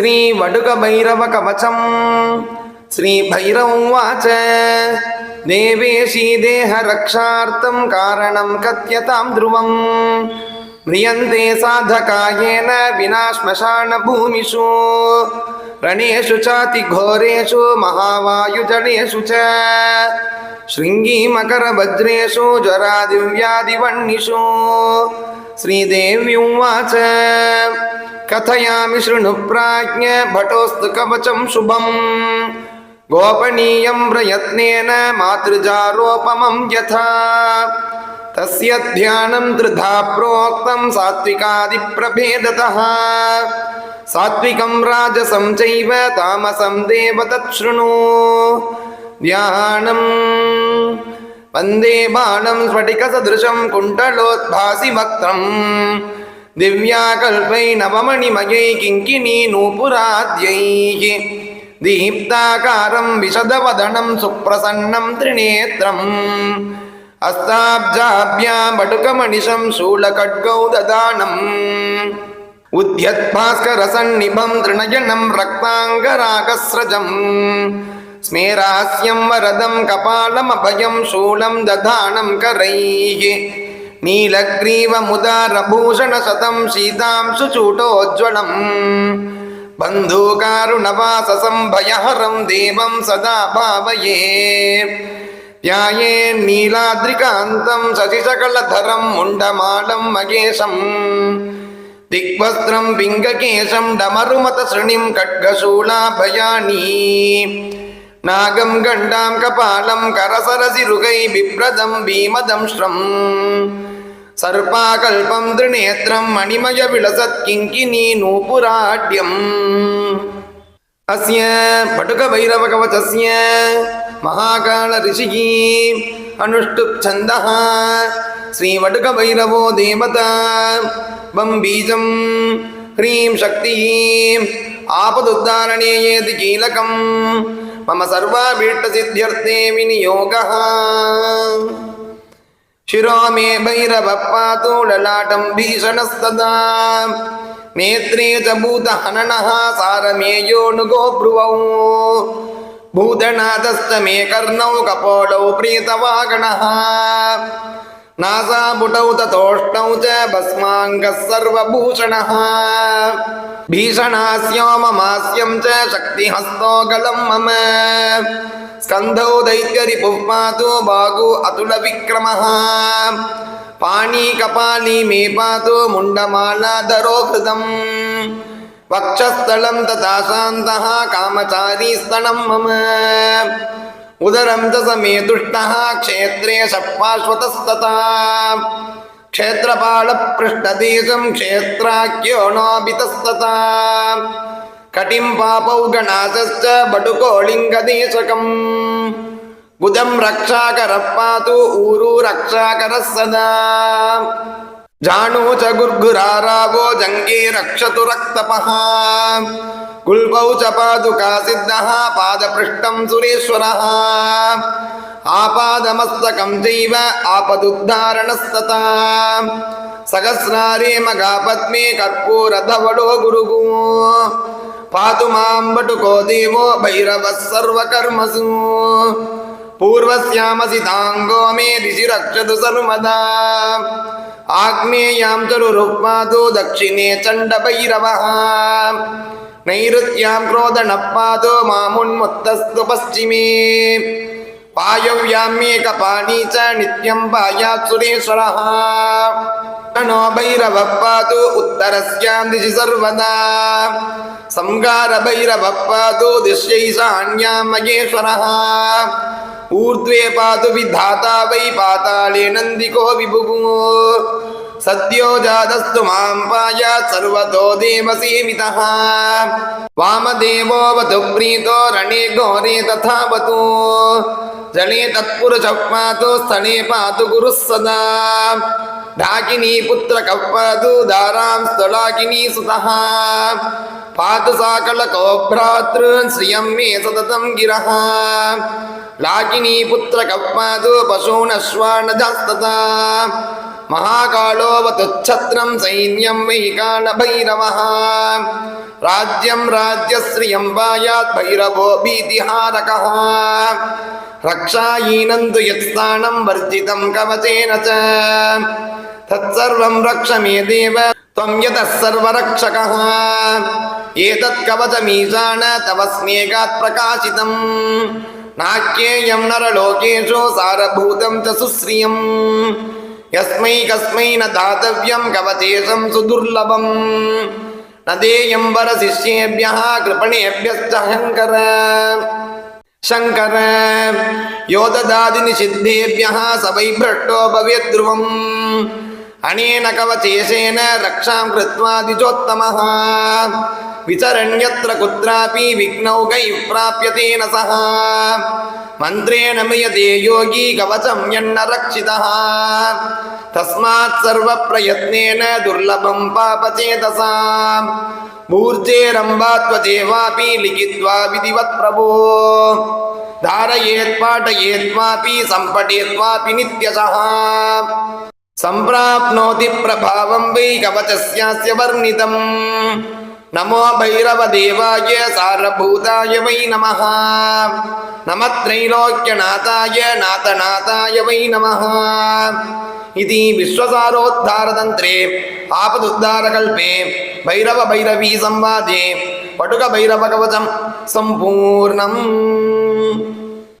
श्री वडुग भैरव कवचम श्री भैरव उवाच देवेशी देह रक्षार्थम कारणम कथ्यताम ध्रुवम म्रियन्ते साधकायेन विना श्मशान भूमिषु रणेषु चाति घोरेषु महावायुजनेषु च शृङ्गीमकरभद्रेषु ज्वरादिव्यादिवह्निषु श्रीदेवी उवाच कथयामि शृणु प्राज्ञ भटोऽस्तु कवचम शुभम गोपनीयं प्रयत्नेन मातृजारोपमं यथा तस्य ध्यानं त्रिधा प्रोक्तं सात्विकादिप्रभेदतः सात्विकं राजसं चैव तामसं देव तत्शृणु ध्यानम् वन्दे बाणं स्फटिकसदृशं कुण्टलोद्भासिभक्त्रम् दिव्याकल्पै नवमणिमयै किङ्किणी नूपुराद्यैः दीप्ताकारं विशदवदनं सुप्रसन्नं त्रिनेत्रम् अस्ताब्जाभ्यां बटुकमणिशं शूलखड्गौ ददानम् उद्यत्भास्करसन्निभं तृणयनं रक्ताङ्गरागस्रजम् ஸ்மேராஸ்யம் வரதம் கபாலம் அபயம் சூலம் ததானம் கரைः नीलग्रीवमुदारभूषणशतं सीतां सुचूटोज्ज्वलम् बन्धूकारुणवाससं भयहरं देवं सदा भावये ध्याये नीलाद्रिकान्तं शशिसकलधरं मुण्डमालं महेशम् दिग्वस्त्रं पिङ्गकेशं डमरुमतसृणिं खड्गशूलाभयानी நாகம் கண்டாம் கபாலம் கரசரசிருகை பிப்ரதம் ஸ்ரம் சர்பாகல்பம் திருநேத்திரம் மணிமய விலசத் கிங்கினி நூபுராட்யம் அஸ்ய படுக வைரவ கவச்சஸ்ய மகாகால ரிஷிகி அனுஷ்டு சந்தா ஸ்ரீ வடுக வைரவோ தேவதா பம்பீஜம் ஹ்ரீம் சக்தி ஆபதுத்தாரணேயேதி கீலகம் मम सर्वाभीष्टसिद्ध्यर्थे विनियोगः शिरो मे भैरवपातु ललाटं भीषणस्तदा नेत्रे च भूतहननः सारमेयोऽनुगो भ्रुवौ भूतनाथस्तमे कर्णौ कपोलौ प्रीतवागणः नासापुटौ ततोष्णौ च भस्माङ्गः सर्वभूषणः भीषणास्यो ममास्यं च शक्तिहस्तो गलं मम स्कन्धौ दैत्यरिपुः पातु भागो अतुलविक्रमः पाणी कपाली मे पातु मुण्डमालाधरो कृतम् वक्षस्थलं तथा शान्तः कामचारी स्तनं मम உதரம் தசமே துஷ்டா க்ஷேத்ரே சப்பாஸ்வதஸ்ததா क्षेत्रपालपृष्ठदेशं क्षेत्राख्यो नोऽपितस्तथा कटिं पापौ गणासश्च बटुको लिङ्गदेशकम् बुधं रक्षाकरः पातु ऊरु रक्षाकरः सदा ಜಾಣೋ ಚ ಗುರ್ಗುರಾರಾವೋ ಜಂಗೀ ರಕ್ಷತು ರಕ್ತಪಃ ಕುಲ್ಬೌ ಚ ಪಾದುಕಾ ಸಿದ್ಧಃ ಪಾದಪೃಷ್ಟಂ ಸುರೇಶ್ವರಃ ಆಪಾದಮಸ್ತಕಂ ಜೈವ ಆಪದುದ್ಧಾರಣಸ್ತತಾ ಸಹಸ್ರಾರೇ ಮಗಾ ಪದ್ಮೆ ಕರ್ಪೂರಧವಳೋ ಗುರುಗೂ ಪಾತು ಮಾಂ ಬಟುಕೋ ದೇವೋ ಭೈರವಃ ಸರ್ವಕರ್ಮಸೂ पूर्वस्यामसिताङ्गो मे ऋषिरक्षतु सर्वदा आग्नेयां चरुरुक्पादो दक्षिणे चण्डभैरवः नैऋत्यां क्रोधणपादो मामुन्मुत्तस्तु पश्चिमे वायव्यां मे कपाणी च नित्यं पायात् सुरेश्वरः नो भैरवः पातु उत्तरस्यां दिशि सर्वदा संगारभैरवः पातु दिश्यै सान्यां महेश्वरः ऊर्ध्वे पातु विधाता वै पाताले नन्दिको विभुगुः सद्यो जातस्तु मां पायात् सर्वतो देवसीमितः वामदेवोऽवतु प्रीतो रणे घोरे तथावतु जले तत्पुरुषः पातु स्थले पातु गुरुः सदा ढाकिनी पुत्र कपातु दारां स्थलाकिनी सुतः पातु साकलको भ्रातॄन् श्रियं मे सततं गिरः लाकिनीपुत्र कौमादो पशूनश्वानजस्तता महाकालोऽवतुच्छत्रं सैन्यं वैकालभैरवः राज्यं राज्यश्रियं वायात् भैरवो भीतिहारकः रक्षायीनन्तु यत्स्थानं वर्जितं कवचेन च तत्सर्वं रक्ष मे देव त्वं यतः सर्वरक्षकः एतत्कवचमीशान तव स्नेगात् प्रकाशितम् नाक्येयं नरलोकेषु सारभूतं च सुश्रियं यस्मै कस्मै न दातव्यं कवचेशं सुदुर्लभं न देयं वरशिष्येभ्यः कृपणेभ्यश्च शङ्कर शङ्कर यो ददाति निषिद्धेभ्यः स वै भ्रष्टो भवेत् ध्रुवम् अनेन कवचेशेन रक्षां कृत्वा द्विजोत्तमः విచరణ్యత్ర కుత్రాపి విఘ్నౌకై ప్రాప్యతేన సహా మంత్రేణ మియతే యోగి కవచం ఎన్న రక్షిత తస్మాత్ సర్వ ప్రయత్నేన దుర్లభం పాపచేతసా మూర్జేరంబా త్వదేవాపి లిఖిత్వా విధివత్ ప్రభో धारयेत्पाटयेत्वापि सम्पटेत्वापि नित्यशः सम्प्राप्नोति प्रभावं वै कवचस्यास्य वर्णितम् நமோ பைரவ தேவாய சாரபூதாய வை நம நம த்ரைலோக்கியநாதாய நாதநாதாய வை நம இது விஸ்வசாரோத்தாரதந்திரே ஆபதுத்தாரகல்பே பைரவ பைரவி சம்வாதே படுக பைரவகவசம் சம்பூர்ணம்